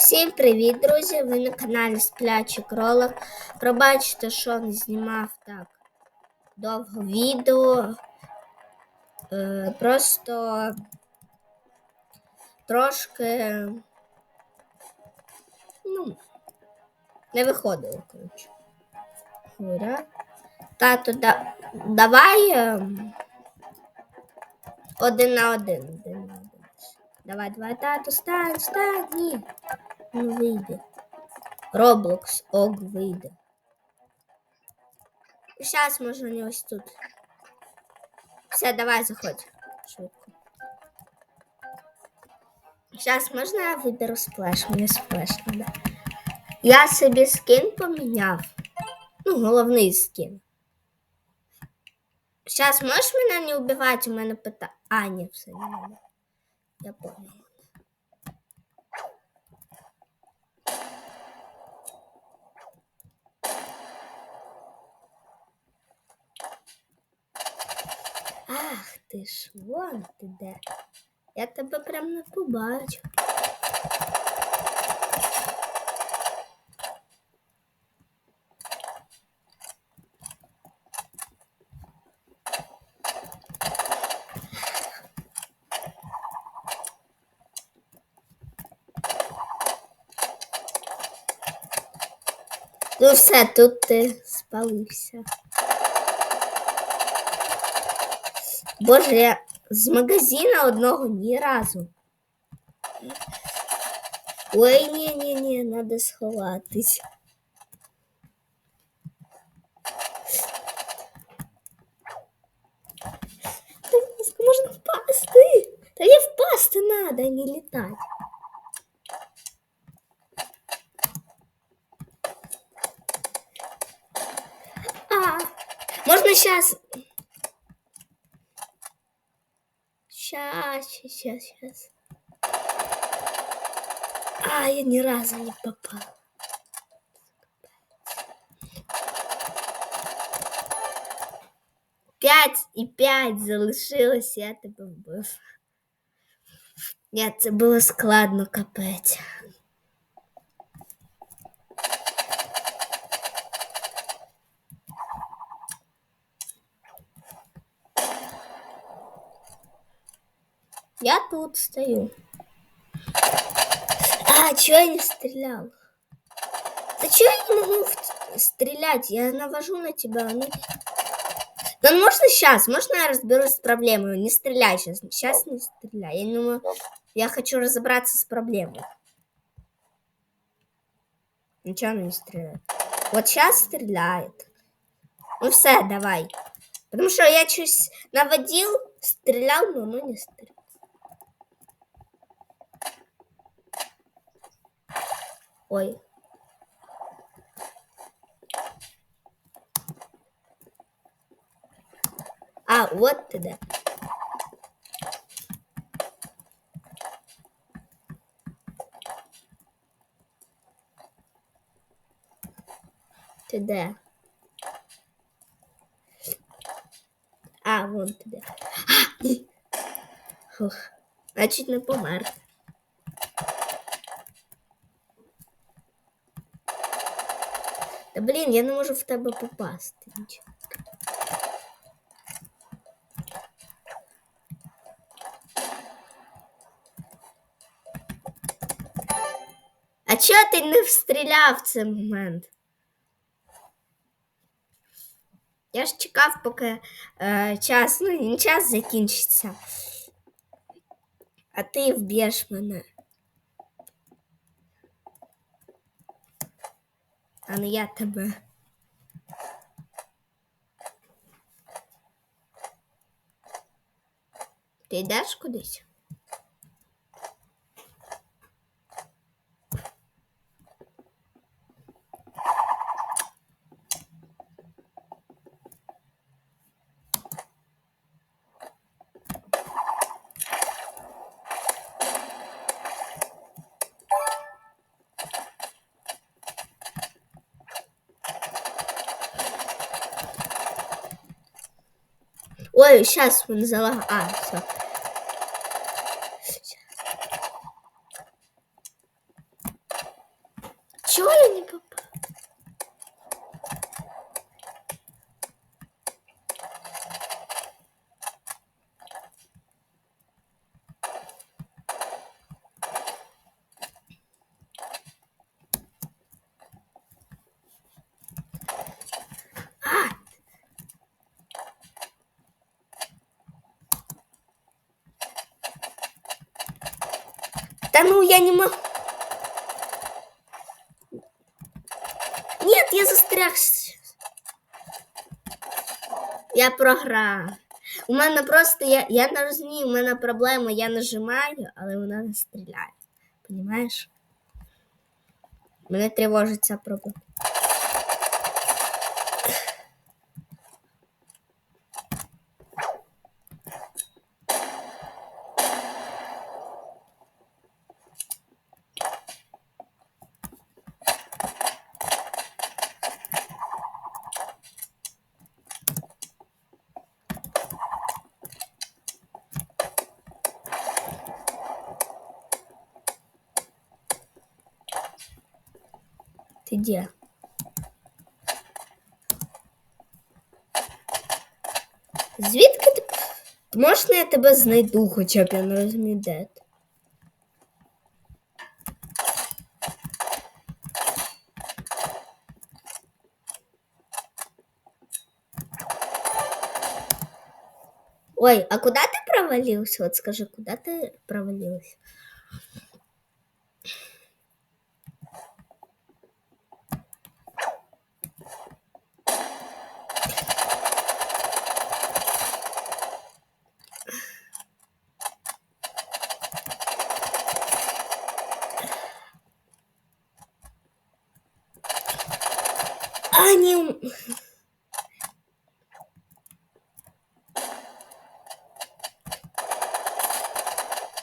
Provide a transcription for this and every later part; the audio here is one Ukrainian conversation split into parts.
Всім привіт, друзі! Ви на каналі Сплячий Кролик. Пробачте, що не знімав так довго відео. Е, просто трошки ну, не виходило, коротше. Говоря. Тато, да, давай е, один на один. один. Давай, давай, тато, стань, стань, ні. Не вийде. Роблокс ог вийде. Зараз можна не ось тут. Все, давай заходь. Швидко. Зараз можна я виберу сплеш? Мені сплеш надо. Я собі скін поміняв. Ну, головний скін. Зараз можеш мене не вбивати? У мене пита. А, ні, все не надо. Я понял. Ти ж, вон ти де. Я тебе прям не побачу. Ну все, тут ти спалився. Боже, я з магазина одного ні разу. Ой, ні, ні, ні, треба сховатись. Та можна впасти. Та я впасти надо, а не літати. А, можно сейчас. Сейчас, сейчас, сейчас. А, я ни разу не попал. П'ять і п'ять залишилось, я тебе вбив. Ні, це було складно капець. Я тут стою. А, чё я не стрелял? Да чё я не могу стрелять? Я навожу на тебя. Ну... Да ну можно сейчас? Можно я разберусь с проблемой? Не стреляй сейчас. Сейчас не стреляй. Я думаю, я хочу разобраться с проблемой. Ничего она не стреляет. Вот сейчас стреляет. Ну все, давай. Потому что я чуть наводил, стрелял, но оно не стрелял. Ой. А, вот ты да. Ти де? А, вон ти де. А. Значить, не помер. блін, я не можу в тебе попасти. Нічого. А чого ти не встріляв в цей момент? Я ж чекав, поки е, час, ну не час закінчиться. А ти вб'єш мене. А не я тебе. Ти йдеш кудись? Ой, сейчас мы залаг... А, все. Чего я не попал? А! Да ну я не могу. Нет, я застряг сейчас. Я програв. У мене просто я, я не розумію, у мене проблема, я нажимаю, але вона не стріляє. Понімаєш? Мене тривожить ця проблема. Ти де? Звідки ти? Можна я тебе знайду, хоча б я не розумію, де? Ой, а куда ты провалился? Вот скажи, куда ты провалился?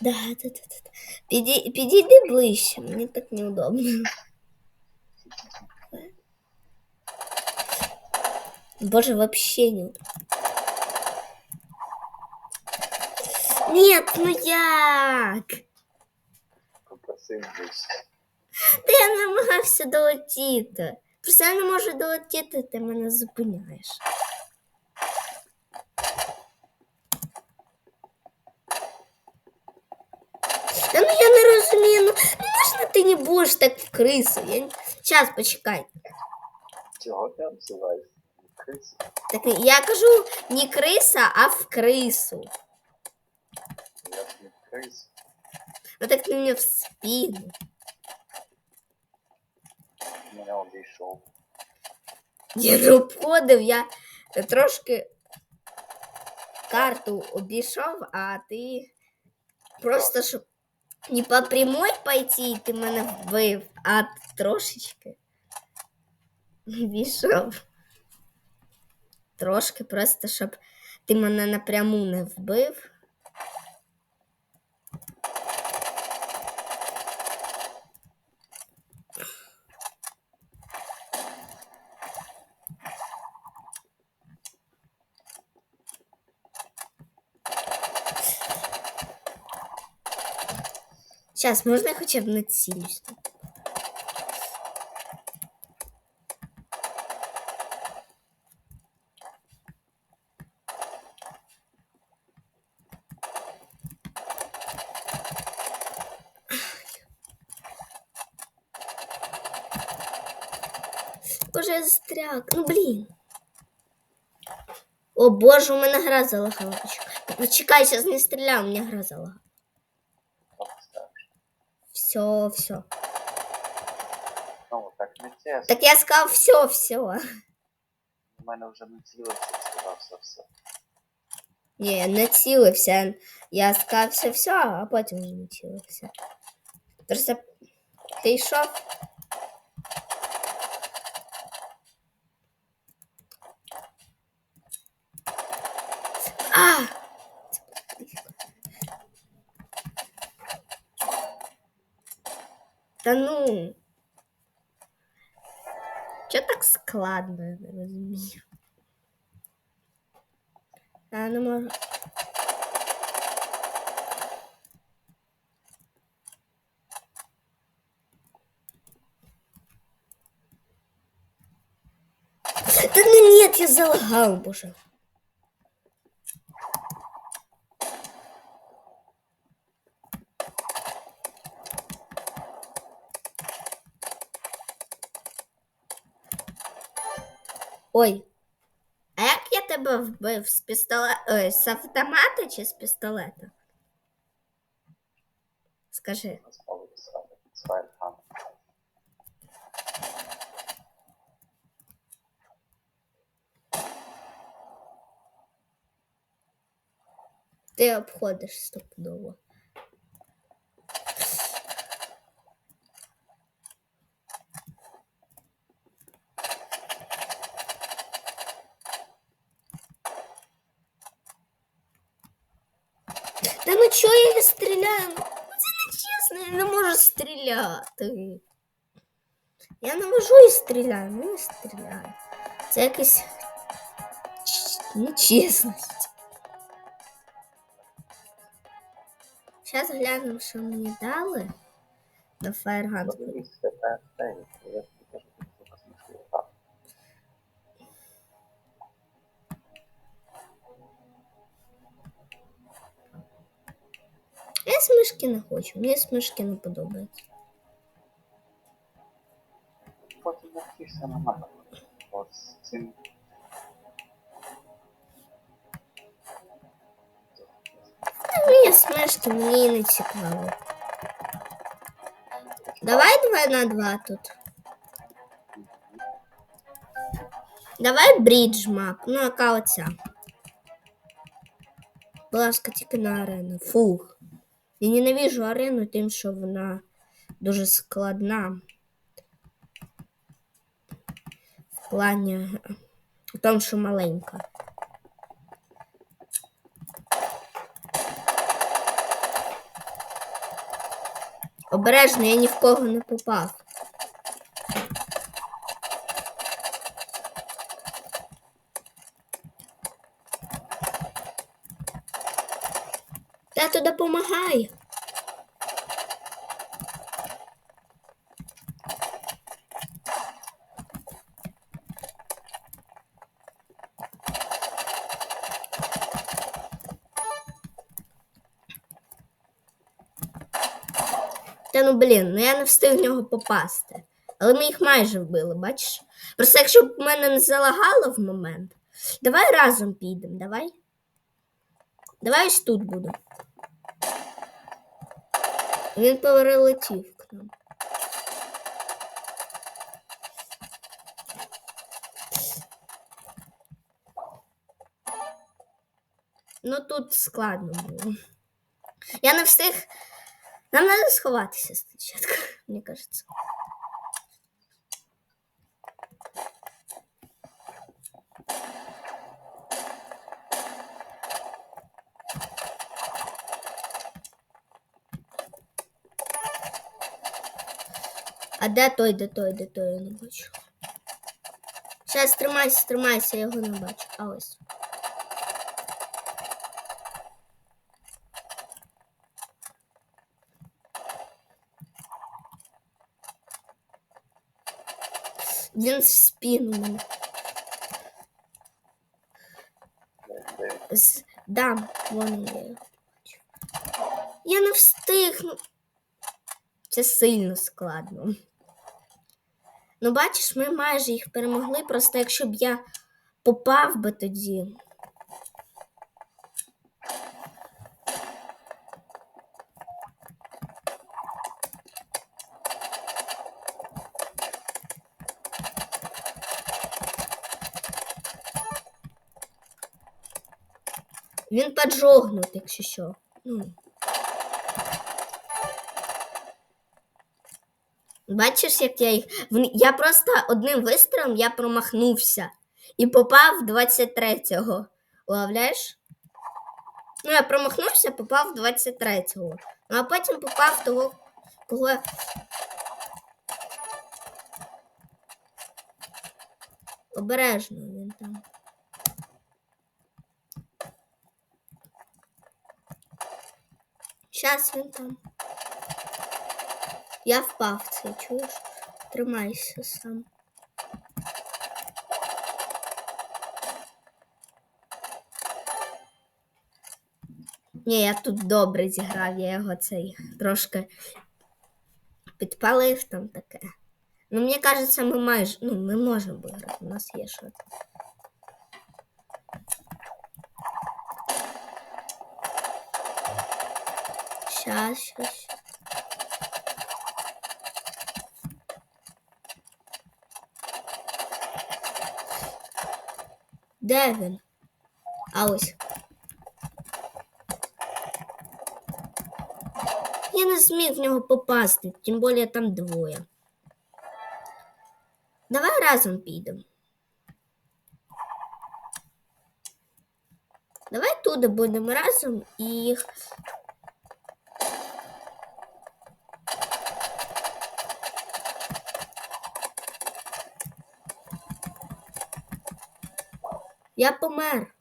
Да, да, да, да. да. Піді, підійди ближче, мені так неудобно. Боже, вообще не Нет, ну як? Та я намагався долетіти. Просто я не можу долетіти, ти мене зупиняєш. Та ну я не розумію, ну ну можна ти не будеш так в крису? Я... Зараз, почекай. Чого ти обзиваєш? Крис? Так я кажу не криса, а в крису. Я ж не крис. Ну так ти мені в спину. Мене обійшов. Я не обходив, я трошки карту обійшов, а ти просто щоб Не по прямой пойти, ти мене вбив, а трошечки обійшов. Трошки просто, щоб ти мене напряму не вбив. Сейчас, можно я хоча б націлюсь? Боже, я застряг. Ну блін. О боже, у мене гра залагала. Почекай, сейчас не стріляй, у мене гра залагала. Так, так. Все, все. Ну, так не чесно. Так я сказав все, все. У мене вже націлився, сказав все все. Ні, не цілився. Я сказав все, все, а потім вже не цілився. Просто ти йшов. Да ну. Че так складно, розумію? А, ну можу. Да ну нет, я залагал, боже. Ой. А як я тебе вбив з пістолета, ой, з автомата чи з пістолета? Скажи. Ти обходиш стопудово. стріляти. Я навожу і стріляю, ну не стріляю. Це якась ч- нечесність. Зараз глянемо, що мені дали на фаєрган. Подивись, це те, те, я тобі кажу, що це смішно. Так. Я смішки не хочу, мені смішки не подобаються. Потім навчишся на мене. От з цим. Та мені смішки, мені не цікаво. Давай два на два тут. Давай брідж мап. Ну, яка оця. Будь ласка, тільки на арену. Фух. Я ненавижу арену тим, що вона дуже складна. В плані в тому, що маленька. Обережно, я ні в кого не попав. Тато допомагай. Блін, ну я не встиг в нього попасти. Але ми їх майже вбили, бачиш? Просто якщо б мене не залагало в момент. Давай разом підемо, давай. Давай ось тут буду. Він перелетів к нам. Ну тут складно було. Я не встиг. Нам треба сховатися спочатку, мені кажеться. А де той, де той, де той, я не бачу. Зараз тримайся, тримайся, я його не бачу. А ось. Він в спину З... Дам, вон я. Я не встигну. Це сильно складно. Ну, бачиш, ми майже їх перемогли, просто якщо б я попав би тоді. Поджогнут, якщо що. Ну. Бачиш, як я їх. Я просто одним вистрілом я промахнувся і попав 23-го. Уявляєш? Ну, я промахнувся, попав 23-го. Ну, а потім попав того, кого. Обережно він там. Сейчас він там. Я впав цей, чуєш? Тримайся сам. Ні, я тут добре зіграв, я його цей трошки підпалив там таке. Ну, мені кажеться, ми майже ну, ми можемо виграти, у нас є щось. Щас. Де він? А ось. Я не зміг в нього попасти, тим більше там двоє. Давай разом підемо. Давай туди будемо разом і їх. Я помер.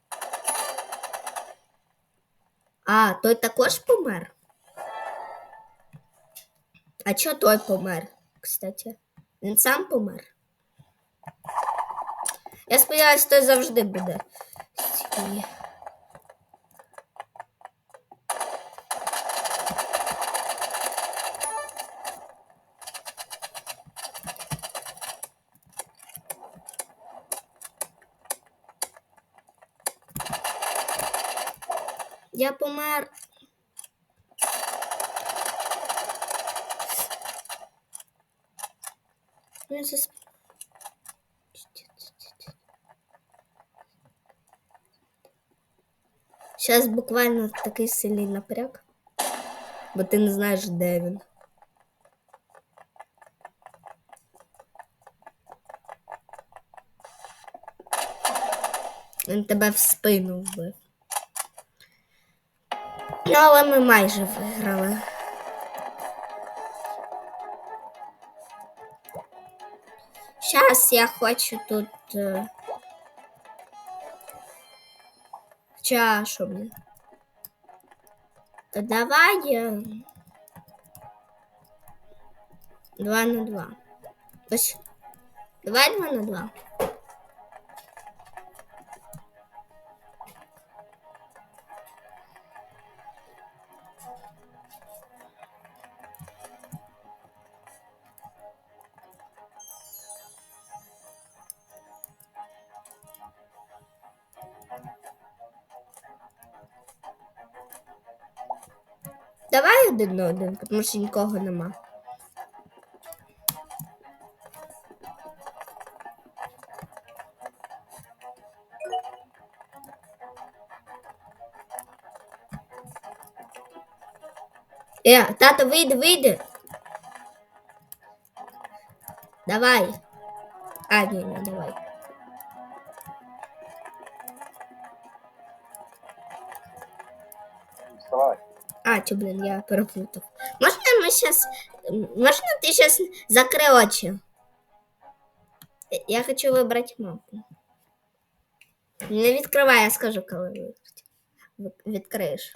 А, той також помер. А чо той помер, кстати? Він сам помер. Я сподіваюся, той завжди буде. Стій. Я помер. Він засп... Зараз буквально такий сильний напряг, бо ти не знаєш, де він. Він тебе в спину вбив. Ну, але ми майже виграли. Зараз я хочу тут. чашу, мне. То давай я... два на два. Давай два на два. Давай один один, тому що нікого нема. Е, тато, вийди, вийди. Давай. А, ні, не давай. А, чё, блин, я перепутав. Можна ми сейчас... Можна ти сейчас закрий очі? Е, Я хочу вибрати мапу. Не відкривай, я скажу, коли вибрати. Ви- Відкриєш.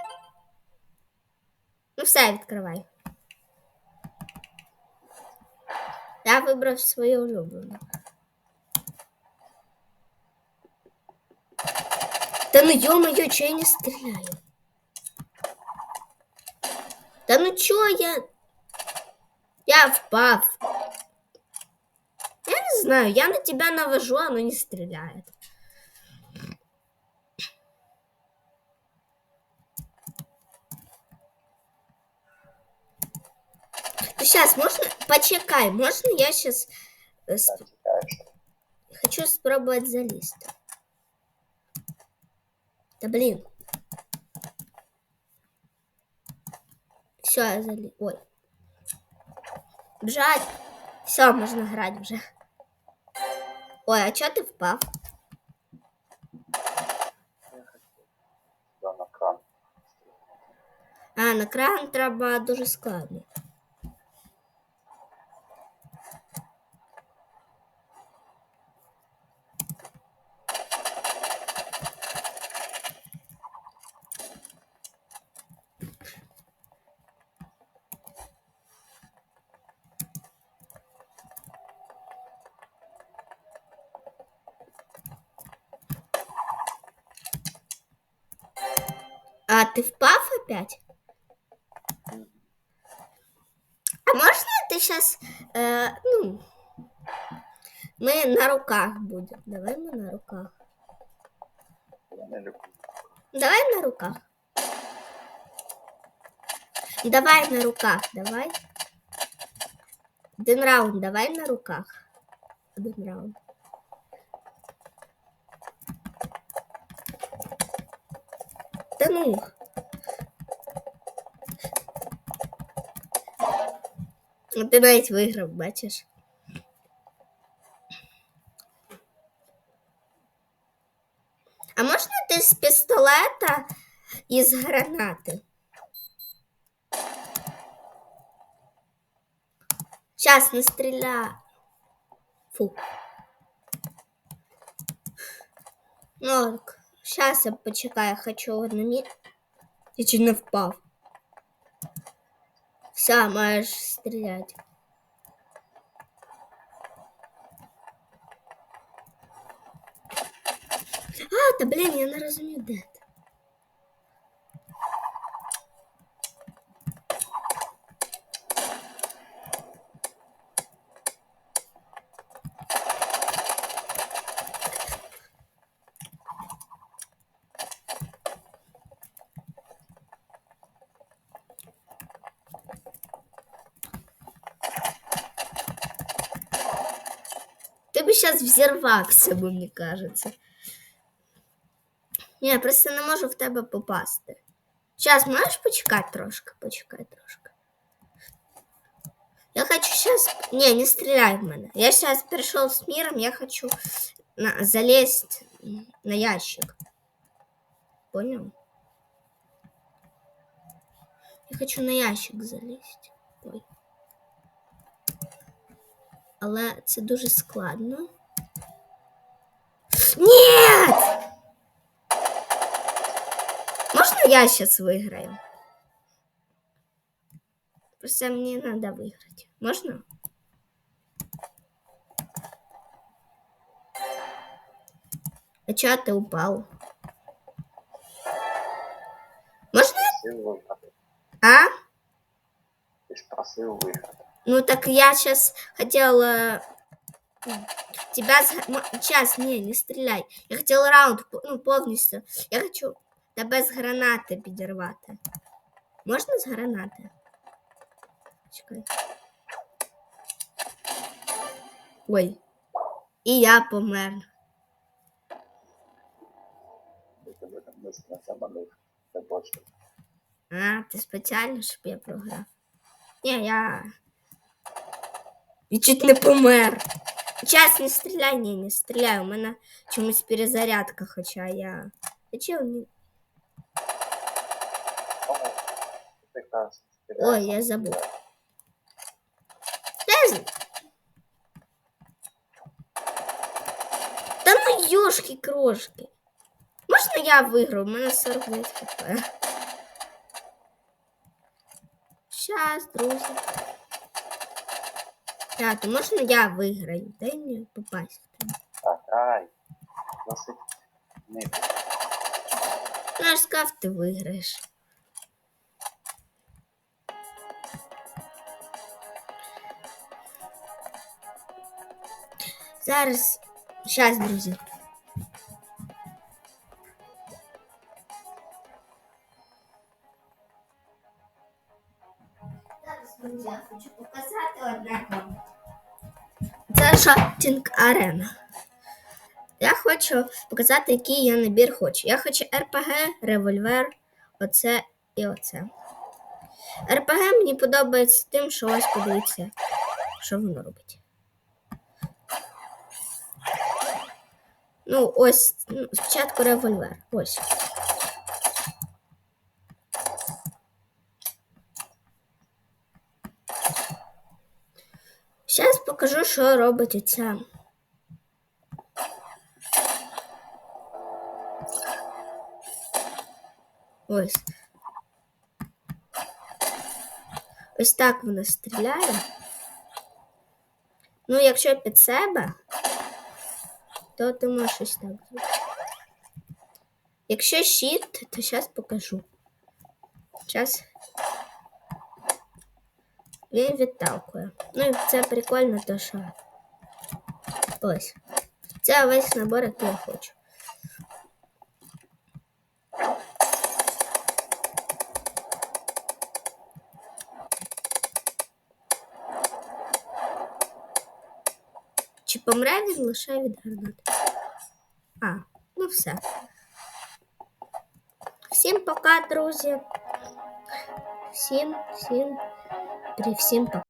Ну все, відкривай. Я вибрав свою улюблену. Та ну ё-моё, чого я не стріляю? Та ну чого я. Я впав. Я не знаю, я на тебя навожу, оно не стреляет. Ну, сейчас, можно... Почекай, можно я сейчас... Чекаєш. Хочу спробовать залезть. Да блин. Все, я залез. Ой. Бжать. Все, можно грать уже. Ой, а чё ты впав? А, на кран треба дуже складно. А, ты впав опять? А можно ты сейчас, ну, мы на руках будем. Давай мы на руках. Давай на руках. Давай на руках, давай. Один раунд, давай на руках. Один раунд. Та ну. Ну, Ти навіть виграв, бачиш. А можна ти з пістолета і з гранати? Сейчас не стріляй. Фу. Ну, так, сейчас я почекаю, я хочу одну мі... Я чуть не впав. Все, можеш стріляти. А, та блін, я не розумію, де сейчас взорвався, би, мені кажется. Ні, я просто не можу в тебе попасти. Сейчас можеш почекати трошки? Почекай трошки. Я хочу сейчас... Не, не стреляй в мене. Я сейчас пришел с миром, я хочу на... залезть на ящик. Понял? Я хочу на ящик залізти. Але це дуже складно. Ні! Можна я сейчас виграю? Просто мені надо виграти. Можна? А чого ти упав? Можна? А? Ти ж просив виграти. Ну так я сейчас хотела м, тебя... Сейчас, не, не стреляй. Я хотела раунд по- ну, повністю. Я хочу тебе з гранати підірвати. Можна з гранати? Чекай. Ой. І я помер. Я тебе там не заманив. Це точно. А, ти спеціально, щоб я програв. Ні, я. І чуть не помер. Час не стріляй, ні, не стріляй. У мене чомусь перезарядка, хоча я. А чого ні? Тому ти кажеш, Ой, я забув. Та з- Та ну йошки крошки. Можна я виграв? У мене 49 хп. Щас, друзі. Так, то можна я виграю? Дай мені попасть. Так, ай. Досить не ж сказав, ти виграєш. Зараз. Зараз, друзі, я хочу показати одне. Це шотінг арена. Я хочу показати, який я набір хочу. Я хочу РПГ, револьвер, оце і оце. РПГ мені подобається тим, що ось подивіться, що воно робить. Ну, ось ну, спочатку револьвер. Ось. Зараз покажу, що робить оця. Ось. Ось так вона стріляє. Ну, якщо під себе, то ти можеш ось так зробити. Якщо щит, то зараз покажу. Час. Він відталкує. Ну і це прикольно, то що. Ось. Це весь набор, який я хочу. Чи помре він лише від гранати? А, ну все. Всім пока, друзі. Всім, всім, при всім пока.